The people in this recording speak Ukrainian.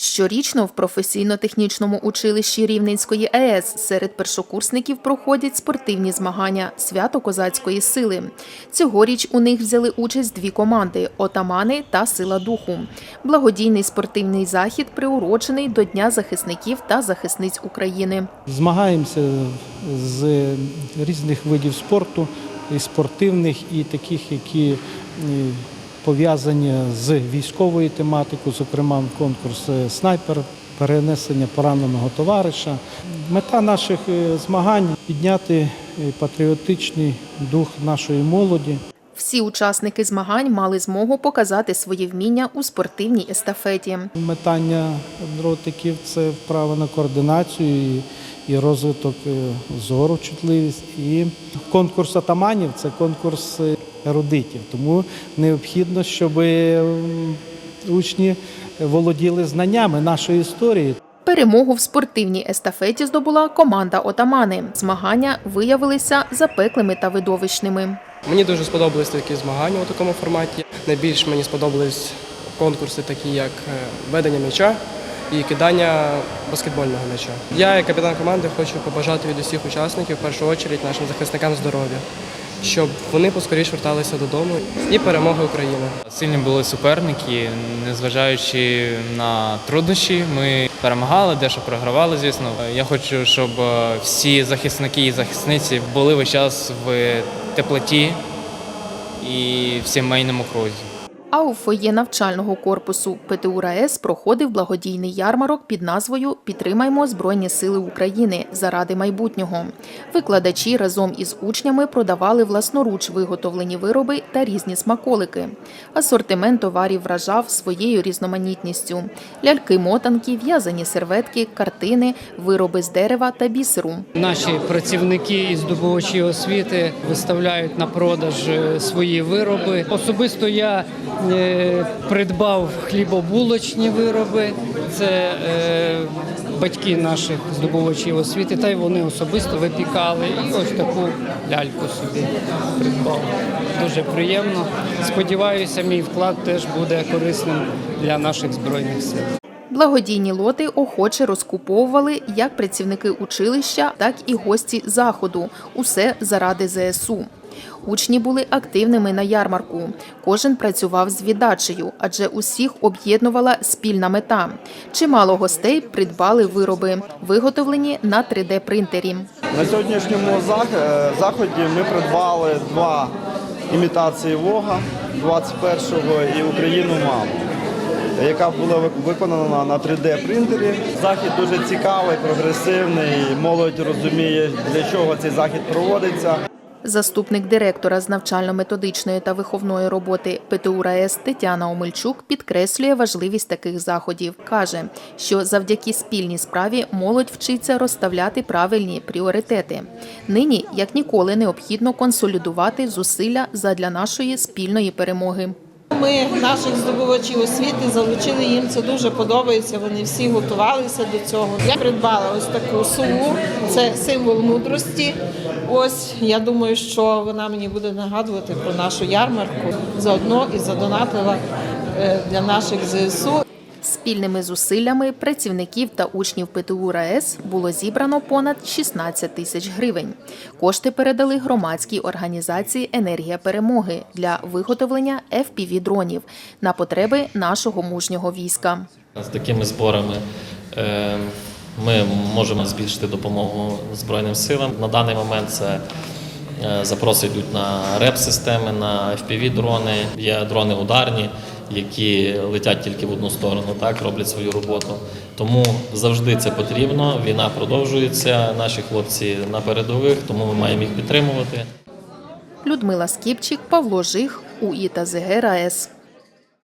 Щорічно в професійно-технічному училищі Рівненської АЕС серед першокурсників проходять спортивні змагання свято козацької сили. Цьогоріч у них взяли участь дві команди отамани та сила духу. Благодійний спортивний захід приурочений до Дня захисників та захисниць України. Змагаємося з різних видів спорту, і спортивних, і таких, які е, пов'язані з військовою тематикою, зокрема конкурс е, снайпер, перенесення пораненого товариша. Мета наших е, змагань підняти е, патріотичний дух нашої молоді. Всі учасники змагань мали змогу показати свої вміння у спортивній естафеті. Метання дротиків це вправа на координацію і, розвиток зору, чутливість. І конкурс атаманів це конкурс ерудитів. Тому необхідно, щоб е, учні володіли знаннями нашої історії. Перемогу в спортивній естафеті здобула команда Отамани. Змагання виявилися запеклими та видовищними. Мені дуже сподобались такі змагання у такому форматі. Найбільш мені сподобались конкурси, такі як е, ведення м'яча і кидання баскетбольного м'яча. Я, як капітан команди, хочу побажати від усіх учасників, в першу чергу, нашим захисникам здоров'я, щоб вони поскоріше верталися додому і перемоги України. Сильні були суперники, незважаючи на труднощі, ми перемагали, дещо програвали, звісно. Я хочу, щоб е, всі захисники і захисниці були весь час в теплоті і в сімейному крузі. А у фоє навчального корпусу ПТУ РаЕС проходив благодійний ярмарок під назвою Підтримаймо Збройні Сили України заради майбутнього. Викладачі разом із учнями продавали власноруч виготовлені вироби та різні смаколики. Асортимент товарів вражав своєю різноманітністю: ляльки-мотанки, в'язані серветки, картини, вироби з дерева та бісеру. Наші працівники і здобувачі освіти виставляють на продаж е, свої вироби. Особисто я придбав хлібобулочні вироби. Це е, батьки наших здобувачів освіти, та й вони особисто випікали. І ось таку ляльку собі придбав. Дуже приємно. Сподіваюся, мій вклад теж буде корисним для наших збройних сил. Благодійні лоти охоче розкуповували як працівники училища, так і гості заходу. Усе заради ЗСУ. Учні були активними на ярмарку. Кожен працював з віддачею, адже усіх об'єднувала спільна мета. Чимало гостей придбали вироби, виготовлені на 3D-принтері. На сьогоднішньому е, заході ми придбали два імітації Вога 21-го і Україну маму, яка була виконана на 3D принтері. Захід дуже цікавий, прогресивний. Молодь розуміє, для чого цей захід проводиться. Заступник директора з навчально-методичної та виховної роботи ПТУ РаЕС Тетяна Омельчук підкреслює важливість таких заходів. Каже, що завдяки спільній справі молодь вчиться розставляти правильні пріоритети. Нині як ніколи необхідно консолідувати зусилля задля нашої спільної перемоги. Ми наших здобувачів освіти залучили їм це дуже подобається. Вони всі готувалися до цього. Я придбала ось таку сову, це символ мудрості. Ось я думаю, що вона мені буде нагадувати про нашу ярмарку. Заодно і задонатила е, для наших ЗСУ. Спільними зусиллями працівників та учнів ПТУ РаЕС було зібрано понад 16 тисяч гривень. Кошти передали громадській організації Енергія перемоги для виготовлення FPV-дронів на потреби нашого мужнього війська. З такими зборами е, ми можемо збільшити допомогу Збройним силам. На даний момент це е, запроси йдуть на РЕП-системи, на FPV-дрони. Є дрони ударні, які летять тільки в одну сторону, так роблять свою роботу. Тому завжди це потрібно. Війна продовжується. Наші хлопці на передових, тому ми маємо їх підтримувати. Людмила Скіпчик, Павло Жих, УІ та ЗГ РаЕС.